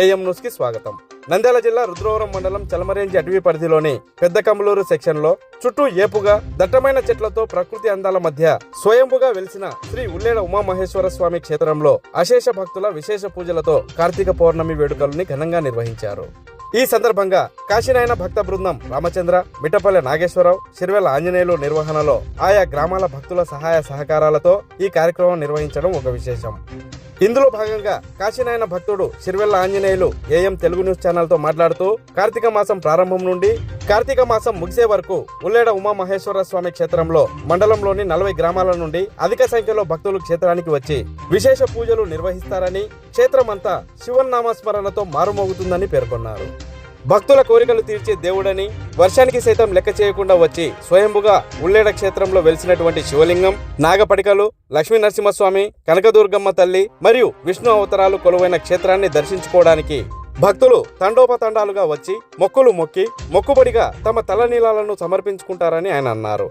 AM న్యూస్కి స్వాగతం. నంద్యాల జిల్లా రుద్రవరం మండలం చలమరేంజి అటవీ పరిధిలోని పెద్ద కమలూరు సెక్షన్లో చుట్టూ ఏపుగా దట్టమైన చెట్లతో ప్రకృతి అందాల మధ్య స్వయంభుగా వెలిసిన శ్రీ ఉల్లేడ ఉమామహేశ్వర స్వామి క్షేత్రంలో అశేష భక్తుల విశేష పూజలతో కార్తీక పౌర్ణమి వేడుకల్ని ఘనంగా నిర్వహించారు. ఈ సందర్భంగా కాశీనాయన భక్త బృందం రామచంద్ర మిట్టపల్లె నాగేశ్వరరావు సిరివెల్ల ఆంజనేయులు నిర్వహణలో ఆయా గ్రామాల భక్తుల సహాయ సహకారాలతో ఈ కార్యక్రమం నిర్వహించడం ఒక విశేషం. ఇందులో భాగంగా కాశీనాయన భక్తుడు సిరివెల్ల ఆంజనేయులు ఏఎం తెలుగు న్యూస్ ఛానల్తో మాట్లాడుతూ కార్తీక మాసం ప్రారంభం నుండి కార్తీక మాసం ముగిసే వరకు ఉల్లేడ ఉమామహేశ్వర స్వామి క్షేత్రంలో మండలంలోని నలభై గ్రామాల నుండి అధిక సంఖ్యలో భక్తులు క్షేత్రానికి వచ్చి విశేష పూజలు నిర్వహిస్తారని క్షేత్రమంతా శివన్నామస్మరణతో మారుమోగుతుందని పేర్కొన్నారు. భక్తుల కోరికలు తీర్చే దేవుడని వర్షానికి సైతం లెక్క చేయకుండా వచ్చి స్వయంభుగా ఉల్లేడ క్షేత్రంలో వెలిసినటువంటి శివలింగం నాగపడికలు లక్ష్మీ నరసింహస్వామి కనకదుర్గమ్మ తల్లి మరియు విష్ణు అవతారాలు కొలువైన క్షేత్రాన్ని దర్శించుకోవడానికి భక్తులు తండోపతండాలుగా వచ్చి మొక్కులు మొక్కి మొక్కుబడిగా తమ తలనీలాలను సమర్పించుకుంటారని ఆయన అన్నారు.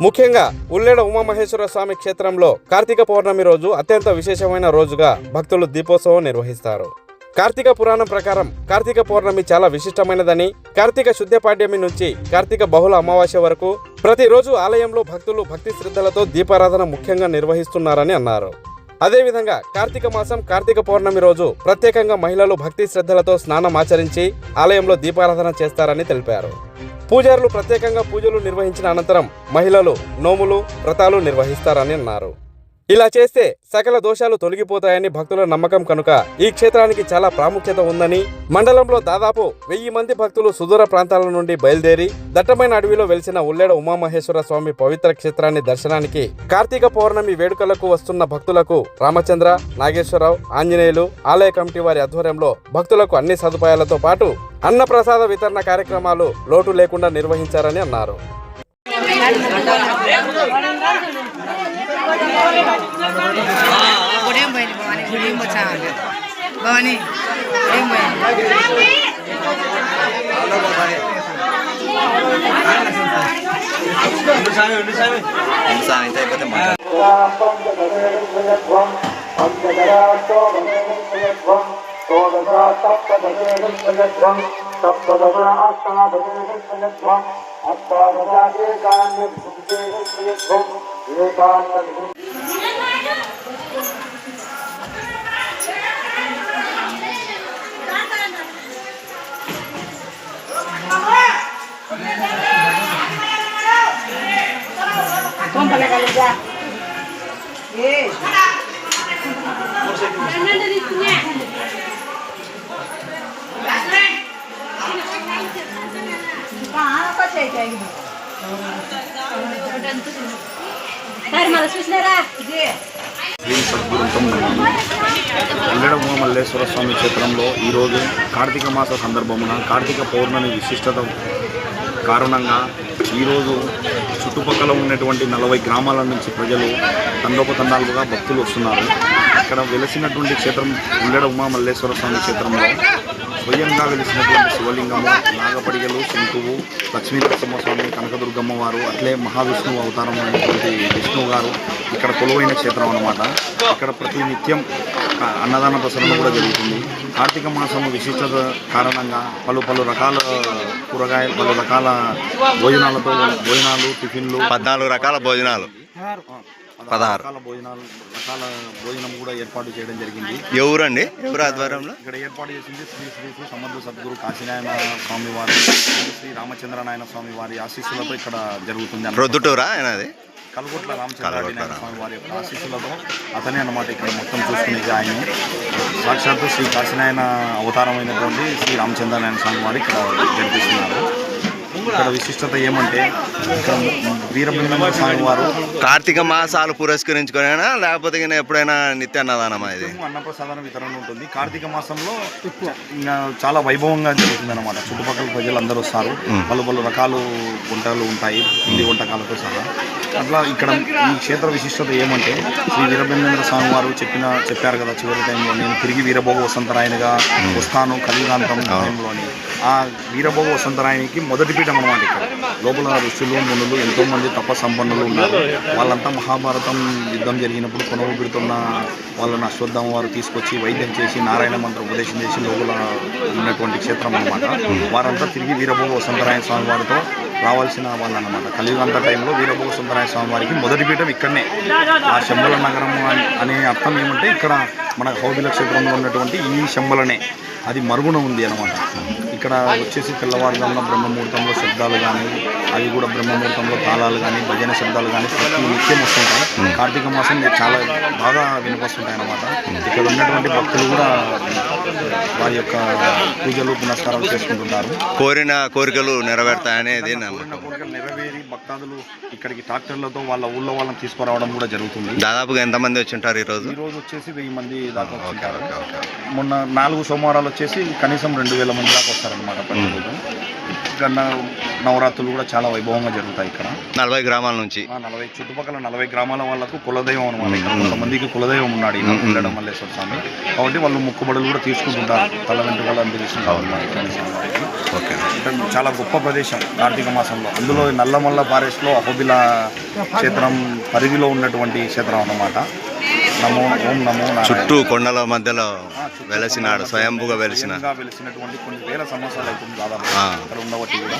ముఖ్యంగా ఉల్లేడ ఉమామహేశ్వర స్వామి క్షేత్రంలో కార్తీక పౌర్ణమి రోజు అత్యంత విశేషమైన రోజుగా భక్తులు దీపోత్సవం నిర్వహిస్తారు. కార్తీక పురాణం ప్రకారం కార్తీక పౌర్ణమి చాలా విశిష్టమైనదని కార్తీక శుద్ధ పాడ్యమి నుంచి కార్తీక బహుళ అమావాస్య వరకు ప్రతిరోజు ఆలయంలో భక్తులు భక్తి శ్రద్ధలతో దీపారాధన ముఖ్యంగా నిర్వహిస్తున్నారని అన్నారు. అదేవిధంగా కార్తీక మాసం కార్తీక పౌర్ణమి రోజు ప్రత్యేకంగా మహిళలు భక్తి శ్రద్ధలతో స్నానం ఆచరించి ఆలయంలో దీపారాధన చేస్తారని తెలిపారు. పూజారులు ప్రత్యేకంగా పూజలు నిర్వహించిన అనంతరం మహిళలు నోములు వ్రతాలు నిర్వహిస్తారని అన్నారు. ఇలా చేస్తే సకల దోషాలు తొలగిపోతాయని భక్తుల నమ్మకం కనుక ఈ క్షేత్రానికి చాలా ప్రాముఖ్యత ఉందని మండలంలో దాదాపు వెయ్యి మంది భక్తులు సుదూర ప్రాంతాల నుండి బయలుదేరి దట్టమైన అడవిలో వెలిసిన ఉల్లేడ ఉమామహేశ్వర స్వామి పవిత్ర క్షేత్రాన్ని దర్శనానికి కార్తీక పౌర్ణమి వేడుకలకు వస్తున్న భక్తులకు రామచంద్ర నాగేశ్వరరావు ఆంజనేయులు ఆలయ కమిటీ వారి ఆధ్వర్యంలో భక్తులకు అన్ని సదుపాయాలతో పాటు అన్నప్రసాద వితరణ కార్యక్రమాలు లోటు లేకుండా నిర్వహించారని అన్నారు. గుడేం పోయింది భవాని గుడేం వచ్చాను భవాని గుడేం పోయింది సాయంత్రం అయిపోతే మాట మరి మన చూసినారా శ్రీ సద్గురుతం ఎల్లడ మల్లేశ్వర స్వామి క్షేత్రంలో ఈరోజు కార్తీక మాస సందర్భమున కార్తీక పౌర్ణమి విశిష్టత కారణంగా ఈరోజు చుట్టుపక్కల ఉన్నటువంటి నలభై గ్రామాల నుంచి ప్రజలు తండోపతండాలుగా భక్తులు వస్తున్నారు. ఇక్కడ వెలిసినటువంటి క్షేత్రం ఉల్లెడ ఉమా మల్లేశ్వర స్వామి క్షేత్రంలో స్వయంగా వెలిసినటువంటి శివలింగము నాగపడిగలు శంకువు లక్ష్మీ నరసింహస్వామి కనకదుర్గమ్మ వారు అట్లే మహావిష్ణువు అవతారం అయినటువంటి విష్ణువు గారు ఇక్కడ కొలువైన క్షేత్రం అన్నమాట. ఇక్కడ ప్రతి నిత్యం అన్నదాన ప్రసరణ కూడా జరుగుతుంది. కార్తీక మాసము విశిష్టత కారణంగా పలు పలు రకాల కూరగాయలు పలు రకాల భోజనాలతో భోజనాలు టిఫిన్లు. పద్నాలుగు రకాల భోజనాలు. పదహారు. రకాల భోజనాలు రకాల భోజనం కూడా ఏర్పాటు చేయడం జరిగింది. ఎవరండి? ఎవరు ఆధ్వర్యంలో? ఇక్కడ ఏర్పాటు చేసింది శ్రీ శ్రీ శ్రీ సమర్థ సద్గురు కాశీనారాయణ స్వామి వారి శ్రీ రామచంద్రనారాయణ స్వామి వారి ఆశీస్సులతో ఇక్కడ జరుగుతుంది. ప్రొద్దుటూరా ఆయనది? కల్గొట్ల కల్గొట్ల రామచంద్రనారాయణ రామ. స్వామి వారి యొక్క ఆశీస్సులతో అతనే అన్నమాట ఇక్కడ మొత్తం చూసుకునేది ఆయన సాక్షాత్తు శ్రీ కాశీనారాయణ అవతారమైనటువంటి శ్రీ రామచంద్రనారాయణ స్వామి వారు ఇక్కడ జరిపిస్తున్నారు. ఇక్కడ విశిష్టత ఏమంటే వీరబ్రహ్మ స్వామి వారు కార్తీక మాసాలు పురస్కరించుకునేనా? లేకపోతే ఎప్పుడైనా నిత్య అన్నదానమా ఇది అన్నప్రసాదన వితరణ ఉంటుంది. కార్తీక మాసంలో చాలా వైభవంగా జరుగుతుంది అనమాట చుట్టుపక్కల ప్రజలు అందరూ వస్తారు పలు పలు రకాలు వంటలు ఉంటాయి. పిండి వంటకాలతో సహా. అట్లా ఇక్కడ ఈ క్షేత్ర విశిష్టత ఏమంటే శ్రీ వీరబ్రహ్మేంద్ర స్వామి వారు చెప్పిన చెప్పారు కదా చివరి టైంలో నేను తిరిగి వీరభోగ వసంతరాయనిగా వస్తాను కలియుగాంతం టైంలోని. ఆ వీరభోగ వసంతరాయనికి మొదటి పీఠం అనమాట ఇక్కడ. లోపల ఋషులు మునులు ఎంతో మంది తప సంపన్నులు ఉన్నారు. వాళ్ళంతా మహాభారతం యుద్ధం జరిగినప్పుడు కొనవు పెడుతున్న వాళ్ళని అశ్వత్థామ వారు తీసుకొచ్చి వైద్యం చేసి నారాయణ మంత్ర ఉపదేశం చేసి లోపల ఉన్నటువంటి క్షేత్రం అన్నమాట. వారంతా తిరిగి వీరభోగ వసంతరాయ స్వామి వారితో రావాల్సిన వాళ్ళు అన్నమాట కలియుగంత టైంలో వీరభోగ సుందరాయ స్వామి వారికి మొదటి పీఠం ఇక్కడనే. ఆ శంబల నగరం అని- అనే అర్థం ఏమంటే ఇక్కడ మన హౌబిల క్షేత్రంలో ఉన్నటువంటి ఈ శంబలనే. అది మరుగున ఉంది అనమాట ఇక్కడ వచ్చేసి తెల్లవారుజామున బ్రహ్మముహూర్తంలో శబ్దాలు కానీ అవి కూడా బ్రహ్మముహూర్తంలో తాళాలు కానీ భజన శబ్దాలు కానీ ప్రతి నిత్యం వస్తుంటాయి. కార్తీక మాసం చాలా బాగా వినిపిస్తుంటాయి అనమాట ఇక్కడ ఉన్నటువంటి భక్తులు కూడా వారి యొక్క పూజలు పునస్కారాలు చేసుకుంటుంటారు. కోరిన కోరికలు నెరవేరుతాయనేది కోరిన నమ్మకం. కోరికలు నెరవేరి భక్తాదులు ఇక్కడికి ట్రాక్టర్లతో వాళ్ళ ఊళ్ళో వాళ్ళని తీసుకురావడం కూడా జరుగుతుంది. దాదాపుగా ఎంతమంది వచ్చి ఉంటారు ఈరోజు ఈ రోజు వచ్చేసి వెయ్యి మంది దాకా వచ్చింటారు మొన్న నాలుగు సోమవారాలు వచ్చేసి కనీసం రెండు వేల మంది దాకా వస్తారనమాట ప్రతిరోజు గన్న నవరాత్రులు కూడా చాలా వైభవంగా జరుగుతాయి ఇక్కడ. నలభై గ్రామాల నుంచి. నలభై చుట్టుపక్కల నలభై గ్రామాల వాళ్ళకు కులదైవం అనమాట ఇక్కడ. కొంతమందికి కులదైవం ఉన్నాడు ఉండడం మల్లేశ్వర స్వామి. కాబట్టి వాళ్ళు మొక్కుబడులు కూడా తీసుకుంటుంటారు. తల వెంట్రుకలు ఇక్కడ స్వామి వారికి. ఓకే. అంటే చాలా గొప్ప ప్రదేశం కార్తీక మాసంలో. అందులో నల్లమల్ల ఫారెస్ట్లో అహోబిల క్షేత్రం పరిధిలో ఉన్నటువంటి క్షేత్రం అన్నమాట. నమో ఓం నమో నారాయణ. చుట్టూ కొండల మధ్యలో వెలసినాడు స్వయంభుగా వెలిసిన స్వయంగా వెలిసినటువంటి కొన్ని వేల సంవత్సరాలు అవుతుంది దాదాపు ఆ. ఇక్కడ ఉండబట్టి కూడా